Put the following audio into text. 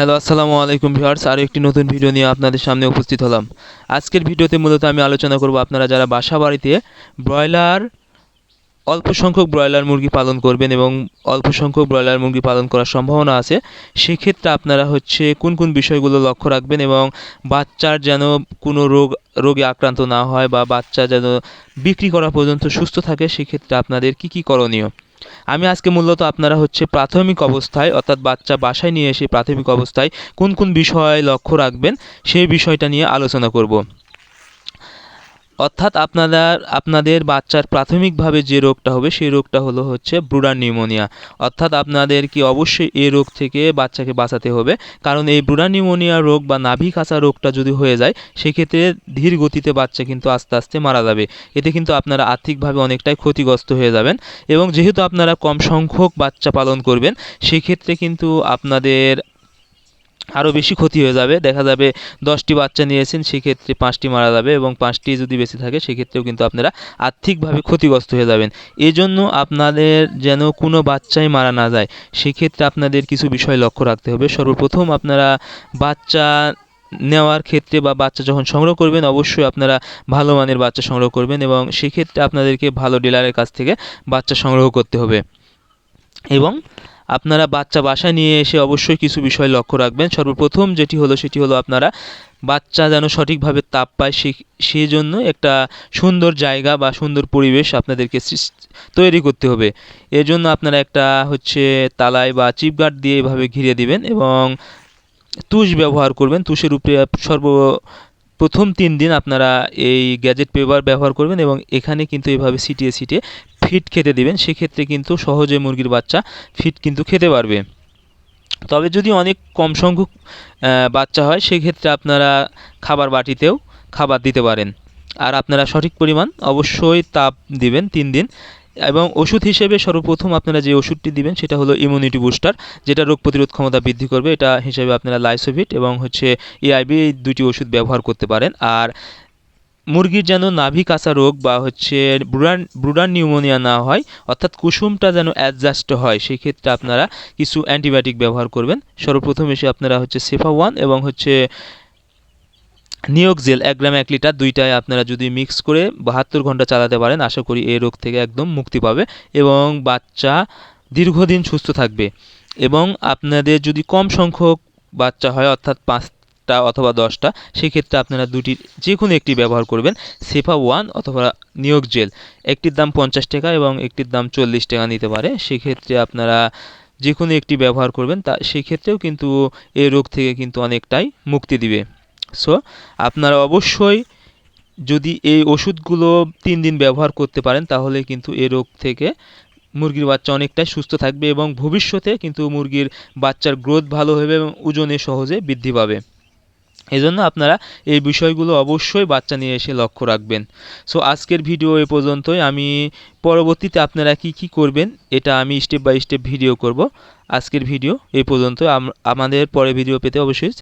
Hello, আসসালামু আলাইকুম viewers. আরও একটি নতুন ভিডিও নিয়ে আপনাদের সামনে উপস্থিত হলাম। আজকের ভিডিওতে মূলত আমি আলোচনা করব আপনারা যারা বাসা বাড়িতে ব্রয়লার, অল্প সংখ্যক ব্রয়লার মুরগি পালন করবেন এবং অল্প সংখ্যক ব্রয়লার মুরগি পালন করার সম্ভাবনা আছে, সেক্ষেত্রে আপনারা হচ্ছে কোন কোন বিষয়গুলো লক্ষ্য রাখবেন এবং বাচ্চার যেন কোনো রোগ, রোগে আক্রান্ত না হয় বা বাচ্চা যেন বিক্রি করা পর্যন্ত সুস্থ থাকে, সেক্ষেত্রে আপনাদের কি কি করণীয়। আমি আজকে মূলত আপনারা হচ্ছে প্রাথমিক অবস্থায়, অর্থাৎ বাচ্চা বাসায় নিয়ে এসে প্রাথমিক অবস্থায় কোন কোন বিষয় লক্ষ্য রাখবেন, সেই বিষয়টা নিয়ে আলোচনা করব। অর্থাৎ আপনারা আপনাদের বাচ্চার প্রাথমিকভাবে যে রোগটা হবে, সেই রোগটা হলো হচ্ছে ব্রুডার নিউমোনিয়া। অর্থাৎ আপনাদের কি অবশ্যই এই রোগ থেকে বাচ্চাকে বাঁচাতে হবে। কারণ এই ব্রুডার নিউমোনিয়া রোগ বা নাভি কাঁচা রোগটা যদি হয়ে যায়, সেক্ষেত্রে ধীর গতিতে বাচ্চা কিন্তু আস্তে আস্তে মারা যাবে। এতে কিন্তু আপনারা আর্থিকভাবে অনেকটাই ক্ষতিগ্রস্ত হয়ে যাবেন। এবং যেহেতু আপনারা কম সংখ্যক বাচ্চা পালন করবেন, সেক্ষেত্রে কিন্তু আপনাদের আরও বেশি ক্ষতি হয়ে যাবে। দেখা যাবে দশটি বাচ্চা নিয়েছেন, সেক্ষেত্রে পাঁচটি মারা যাবে এবং পাঁচটি যদি বেঁচে থাকে, সেক্ষেত্রেও কিন্তু আপনারা আর্থিকভাবে ক্ষতিগ্রস্ত হয়ে যাবেন। এজন্য আপনাদের যেন কোনো বাচ্চাই মারা না যায়, সেক্ষেত্রে আপনাদের কিছু বিষয় লক্ষ্য রাখতে হবে। সর্বপ্রথম আপনারা বাচ্চা নেওয়ার ক্ষেত্রে বা বাচ্চা যখন সংগ্রহ করবেন, অবশ্যই আপনারা ভালো মানের বাচ্চা সংগ্রহ করবেন এবং সেক্ষেত্রে আপনাদেরকে ভালো ডিলারের কাছ থেকে বাচ্চা সংগ্রহ করতে হবে। এবং আপনারা বাচ্চা বাসায় নিয়ে এসে অবশ্যই কিছু বিষয় লক্ষ্য রাখবেন। সর্বপ্রথম যেটি হলো, সেটি হলো আপনারা বাচ্চা যেন সঠিকভাবে তাপ পায় সেই জন্য একটা সুন্দর জায়গা বা সুন্দর পরিবেশ আপনাদেরকে তৈরি করতে হবে। এর জন্য আপনারা একটা হচ্ছে তালায় বা চিপগার্ড দিয়ে এভাবে ঘিরে দিবেন এবং তুষ ব্যবহার করবেন। তুষের উপরে সর্ব প্রথম তিন দিন আপনারা এই গ্যাজেট পেপার ব্যবহার করবেন এবং এখানে কিন্তু এভাবে ছিটিয়ে ছিটিয়ে ফিট খেতে দিবেন। সেক্ষেত্রে কিন্তু সহজে মুরগির বাচ্চা ফিট কিন্তু খেতে পারবে। তবে যদি অনেক কম সংখ্যক বাচ্চা হয়, সেক্ষেত্রে আপনারা খাবার বাটিতেও খাবার দিতে পারেন। আর আপনারা সঠিক পরিমাণ অবশ্যই তাপ দিবেন তিন দিন। এবং ওষুধ হিসেবে সর্বপ্রথম আপনারা যে ওষুধটি দিবেন, সেটা হলো ইমিউনিটি বুস্টার যেটা রোগ প্রতিরোধ ক্ষমতা বৃদ্ধি করবে। এটা হিসেবে আপনারা লাইসোভিট এবং হচ্ছে এআইবি এই দুটি ওষুধ ব্যবহার করতে পারেন। আর মুরগির যেন নাভি কাঁচা রোগ বা হচ্ছে ব্রুডান ব্রুডান নিউমোনিয়া না হয়, অর্থাৎ কুসুমটা যেন অ্যাডজাস্ট হয়, সেক্ষেত্রে আপনারা কিছু অ্যান্টিবায়োটিক ব্যবহার করবেন। সর্বপ্রথম এসে আপনারা হচ্ছে সেফা ওয়ান এবং হচ্ছে নিয়োগ জেল এক গ্রাম এক লিটার, দুইটায় আপনারা যদি মিক্স করে বাহাত্তর ঘণ্টা চালাতে পারেন, আশা করি এই রোগ থেকে একদম মুক্তি পাবে এবং বাচ্চা দীর্ঘদিন সুস্থ থাকবে। এবং আপনাদের যদি কম সংখ্যক বাচ্চা হয়, অর্থাৎ পাঁচটা অথবা দশটা, সেক্ষেত্রে আপনারা দুটির যে কোনো একটি ব্যবহার করবেন সেফা ওয়ান অথবা নিয়োগ জেল একটির দাম পঞ্চাশ টাকা এবং একটির দাম চল্লিশ টাকা নিতে পারে। সেক্ষেত্রে আপনারা যে কোনো একটি ব্যবহার করবেন, তা সেক্ষেত্রেও কিন্তু এই রোগ থেকে কিন্তু অনেকটাই মুক্তি দিবে। সো আপনারা অবশ্যই যদি এই ওষুধগুলো তিন দিন ব্যবহার করতে পারেন, তাহলে কিন্তু এ রোগ থেকে মুরগির বাচ্চা অনেকটাই সুস্থ থাকবে এবং ভবিষ্যতে কিন্তু মুরগির বাচ্চার গ্রোথ ভালো হবে এবং ওজনে সহজে বৃদ্ধি পাবে। এজন্য আপনারা এই বিষয়গুলো অবশ্যই বাচ্চা নিয়ে এসে লক্ষ্য রাখবেন। সো আজকের ভিডিও এ পর্যন্তই। আমি পরবর্তীতে আপনারা কি কি করবেন, এটা আমি স্টেপ বাই স্টেপ ভিডিও করব। আজকের ভিডিও এই পর্যন্ত। আমাদের পরে ভিডিও পেতে অবশ্যই